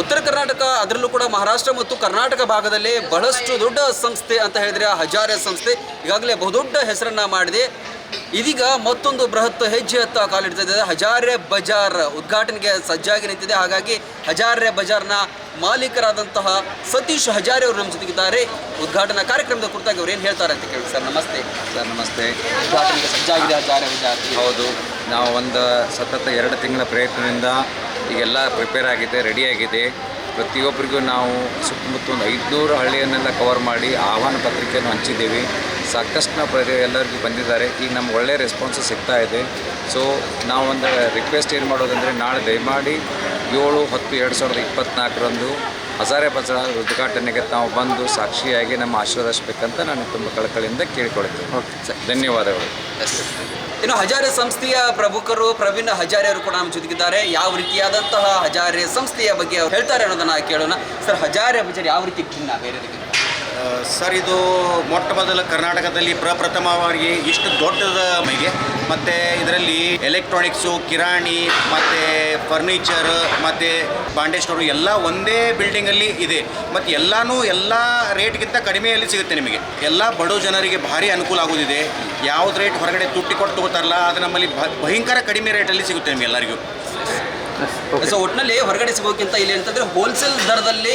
ಉತ್ತರ ಕರ್ನಾಟಕ ಅದರಲ್ಲೂ ಕೂಡ ಮಹಾರಾಷ್ಟ್ರ ಮತ್ತು ಕರ್ನಾಟಕ ಭಾಗದಲ್ಲಿ ಬಹಳಷ್ಟು ದೊಡ್ಡ ಸಂಸ್ಥೆ ಅಂತ ಹೇಳಿದ್ರೆ ಹಜಾರೆ ಸಂಸ್ಥೆ. ಈಗಾಗಲೇ ಬಹುದೊಡ್ಡ ಹೆಸರನ್ನ ಮಾಡಿದೆ. ಇದೀಗ ಮತ್ತೊಂದು ಬೃಹತ್ ಹೆಜ್ಜೆ ಹತ್ತ ಕಾಲಿಡ್ತಿದೆ. ಹಜಾರೆ ಬಜಾರ್ ಉದ್ಘಾಟನೆಗೆ ಸಜ್ಜಾಗಿ ನಿಂತಿದೆ. ಹಾಗಾಗಿ ಹಜಾರೆ ಬಜಾರ್ನ ಮಾಲೀಕರಾದಂತಹ ಸತೀಶ್ ಹಜಾರೆ ಅವರು ನಮ್ಮ ಜೊತೆಗಿದ್ದಾರೆ. ಉದ್ಘಾಟನಾ ಕಾರ್ಯಕ್ರಮದ ಕುರಿತಾಗಿ ಅವ್ರು ಏನು ಹೇಳ್ತಾರೆ ಅಂತ ಕೇಳಿ ಸರ್. ನಮಸ್ತೆ. ಸರ್ ನಮಸ್ತೆ. ಉದ್ಘಾಟನೆಗೆ ಸಜ್ಜಾಗಿದೆ ಹಜಾರೆ ಬಜಾರ್ ಹೌದು. ನಾವು ಒಂದು ಸತತ ಎರಡು ತಿಂಗಳ ಪ್ರಯತ್ನದಿಂದ ಈಗೆಲ್ಲ ಪ್ರಿಪೇರ್ ಆಗಿದೆ ರೆಡಿ ಆಗಿದೆ. ಪ್ರತಿಯೊಬ್ಬರಿಗೂ ನಾವು ಸುತ್ತಮುತ್ತ ಒಂದು ಐದುನೂರು ಹಳ್ಳಿಯನ್ನೆಲ್ಲ ಕವರ್ ಮಾಡಿ ಆಹ್ವಾನ ಪತ್ರಿಕೆಯನ್ನು ಹಂಚಿದ್ದೀವಿ. ಸಾಕಷ್ಟು ನಾವು ಪ್ರತಿ ಎಲ್ಲರಿಗೂ ಬಂದಿದ್ದಾರೆ. ಈಗ ನಮ್ಗೆ ಒಳ್ಳೆಯ ರೆಸ್ಪಾನ್ಸ್ ಸಿಗ್ತಾ ಇದೆ. ಸೊ ನಾವು ಒಂದು ರಿಕ್ವೆಸ್ಟ್ ಏನು ಮಾಡೋದಂದರೆ ನಾಳೆ ದಯಮಾಡಿ ಏಳು ಹತ್ತು ಎರಡು ಸಾವಿರದ ಇಪ್ಪತ್ತ್ನಾಲ್ಕರಂದು ಹಜಾರೆ ಬಜಾರ್ ಉದ್ಘಾಟನೆಗೆ ತಾವು ಬಂದು ಸಾಕ್ಷಿಯಾಗಿ ನಮ್ಮ ಆಶೀರ್ವದಿಸಬೇಕಂತ ನಾನು ತುಂಬ ಕಳಕಳಿಯಿಂದ ಕೇಳಿಕೊಳ್ತೇನೆ ಧನ್ಯವಾದಗಳು. ಇನ್ನು ಹಜಾರೆ ಸಂಸ್ಥೆಯ ಪ್ರಮುಖರು ಪ್ರವೀಣ್ ಹಜಾರೆ ಕೂಡ ನಮ್ಮ ಜೊತೆಗಿದ್ದಾರೆ. ಯಾವ ರೀತಿಯಾದಂತಹ ಹಜಾರೆ ಸಂಸ್ಥೆಯ ಬಗ್ಗೆ ಅವ್ರು ಹೇಳ್ತಾರೆ ಅನ್ನೋದನ್ನ ಕೇಳೋಣ. ಸರ್ ಹಜಾರೆ ಬಜಾರ್ ಯಾವ ರೀತಿ ಭಿನ್ನ ಬೇರೆ ಆ, ಸರ್, ಇದು ಮೊಟ್ಟ ಮೊದಲ ಕರ್ನಾಟಕದಲ್ಲಿ ಪ್ರಪ್ರಥಮವಾಗಿ ಇಷ್ಟು ದೊಡ್ಡದ ಮೈಗೆ, ಮತ್ತು ಇದರಲ್ಲಿ ಎಲೆಕ್ಟ್ರಾನಿಕ್ಸು ಕಿರಾಣಿ, ಮತ್ತು ಫರ್ನಿಚರ್ ಮತ್ತು ಬಾಂಡೆ ಸ್ಟೋರ್ ಎಲ್ಲ ಒಂದೇ ಬಿಲ್ಡಿಂಗಲ್ಲಿ ಇದೆ. ಮತ್ತು ಎಲ್ಲನೂ ಎಲ್ಲ ರೇಟ್ಗಿಂತ ಕಡಿಮೆಯಲ್ಲಿ ಸಿಗುತ್ತೆ ನಿಮಗೆ. ಎಲ್ಲ ಬಡ ಜನರಿಗೆ ಭಾರಿ ಅನುಕೂಲ ಆಗೋದಿದೆ. ಯಾವ್ದು ರೇಟ್ ಹೊರಗಡೆ ತುಟ್ಟಿ ಕೊಟ್ಟು ತಗೋತಾರಲ್ಲ ಅದು ನಮ್ಮಲ್ಲಿ ಭಯಂಕರ ಕಡಿಮೆ ರೇಟಲ್ಲಿ ಸಿಗುತ್ತೆ ನಿಮಗೆ ಎಲ್ಲರಿಗೂ. ಸೊ ಒಟ್ಟಿನಲ್ಲಿ ಹೊರಗಡೆ ಸಿಗೋಕ್ಕಿಂತ ಇಲ್ಲಿ ಅಂತಂದ್ರೆ ಹೋಲ್ಸೇಲ್ ದರದಲ್ಲಿ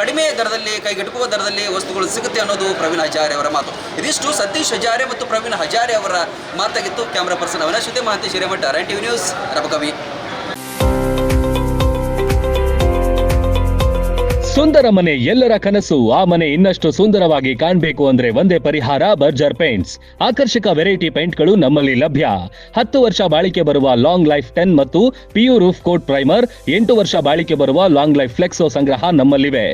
ಕಡಿಮೆ ದರದಲ್ಲಿ ಕೈಗೆಟುಕುವ ದರದಲ್ಲಿ ವಸ್ತುಗಳು ಸಿಗುತ್ತೆ ಅನ್ನೋದು ಪ್ರವೀಣ್ ಹಜಾರೆ ಅವರ ಮಾತು. ಇದಿಷ್ಟು ಸತೀಶ್ ಹಜಾರೆ ಮತ್ತು ಪ್ರವೀಣ್ ಹಜಾರೆ ಅವರ ಮಾತಾಗಿತ್ತು. ಕ್ಯಾಮರಾ ಪರ್ಸನ್ ಅವನ ಜೊತೆ Mahantesh Hiremath run TV news Rabakavi ಸುಂದರ ಮನೆ, ಎಲ್ಲರ ಕನಸು. ಆ ಮನೆ ಇನ್ನಷ್ಟು ಸುಂದರವಾಗಿ ಕಾಣಬೇಕು ಅಂದ್ರೆ ಒಂದೇ ಪರಿಹಾರ ಬರ್ಜರ್ ಪೇಂಟ್ಸ್ ಆಕರ್ಷಕ ವೆರೈಟಿ ಪೇಂಟ್ಗಳು ನಮ್ಮಲ್ಲಿ ಲಭ್ಯ. ಹತ್ತು ವರ್ಷ ಬಾಳಿಕೆ ಬರುವ ಲಾಂಗ್ ಲೈಫ್ ಟೆನ್ ಮತ್ತು ಪಿಯು ರೂಫ್ ಕೋಟ್ ಪ್ರೈಮರ್ ಎಂಟು ವರ್ಷ ಬಾಳಿಕೆ ಬರುವ ಲಾಂಗ್ ಲೈಫ್ ಫ್ಲೆಕ್ಸೋ ಸಂಗ್ರಹ ನಮ್ಮಲ್ಲಿವೆ.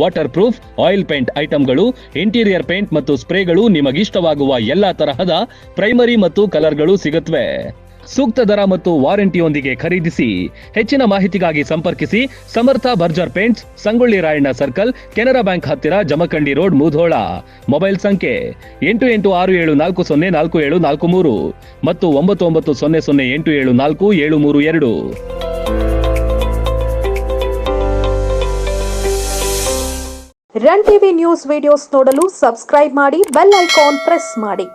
ವಾಟರ್ ಪ್ರೂಫ್ ಆಯಿಲ್ ಪೇಂಟ್ ಐಟಂಗಳು ಇಂಟೀರಿಯರ್ ಪೇಂಟ್ ಮತ್ತು ಸ್ಪ್ರೇಗಳು ನಿಮಗಿಷ್ಟವಾಗುವ ಎಲ್ಲಾ ತರಹದ ಪ್ರೈಮರಿ ಮತ್ತು ಕಲರ್ಗಳು ಸಿಗುತ್ತವೆ ಸೂಕ್ತ ದರ ಮತ್ತು ವಾರಂಟಿಯೊಂದಿಗೆ ಖರೀದಿಸಿ. ಹೆಚ್ಚಿನ ಮಾಹಿತಿಗಾಗಿ ಸಂಪರ್ಕಿಸಿ. Samarth Berger paints, Sangolli Rayanna circle, Canara bank ಹತ್ತಿರ ಜಮಖಂಡಿ ರೋಡ್, ಮುಧೋಳ. ಮೊಬೈಲ್ ಸಂಖ್ಯೆ ಎಂಟು ಎಂಟು ಆರು ಏಳು ನಾಲ್ಕು ಸೊನ್ನೆ ನಾಲ್ಕು ಏಳು ನಾಲ್ಕು ಮೂರು ಮತ್ತು ಒಂಬತ್ತು ಒಂಬತ್ತು ಸೊನ್ನೆ ಸೊನ್ನೆ ಎಂಟು ಏಳು ನಾಲ್ಕು ಏಳು ಮೂರು ಎರಡು. ರನ್ ಟಿವಿ ನ್ಯೂಸ್ ವಿಡಿಯೋಸ್ ನೋಡಲು ಸಬ್ಸ್ಕ್ರೈಬ್ ಮಾಡಿ, ಬೆಲ್ ಐಕಾನ್ ಪ್ರೆಸ್ ಮಾಡಿ.